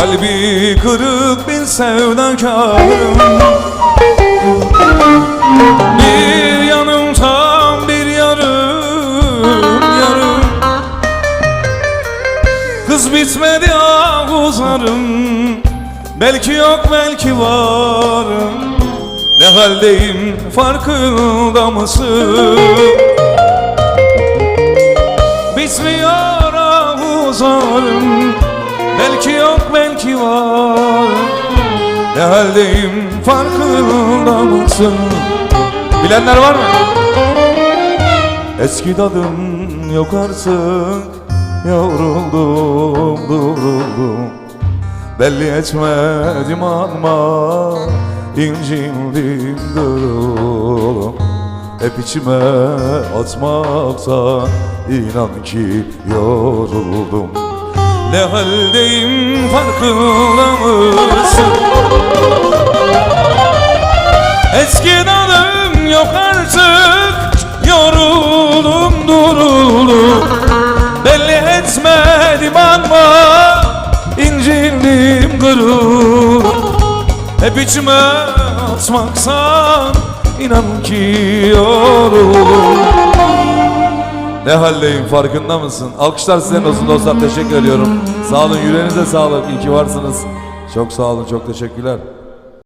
Kalbi kırık bir sevdakarım. Bir yanım tam bir yarım yarım. Kız bitmedi ah uzarım. Belki yok belki varım. Ne haldeyim farkında mısın? Bitmiyor Belki yok belki var Ne haldeyim farkında mısın? Bilenler var mı? Eski tadım yok artık Yoruldum, duruldum Belli etmedim ama incindim duruldum Hep içime atmaktan inan ki yoruldum Ne haldeyim farkında mısın? Eski dalım yok artık Yoruldum duruldum. Belli etmedim ama incindim kırıldım Hep içime atmaksan inan ki yoruldum ne haldeyim farkında mısın? Alkışlar sizden olsun dostlar teşekkür ediyorum. Sağ olun yüreğinize sağlık. İyi ki varsınız. Çok sağ olun çok teşekkürler.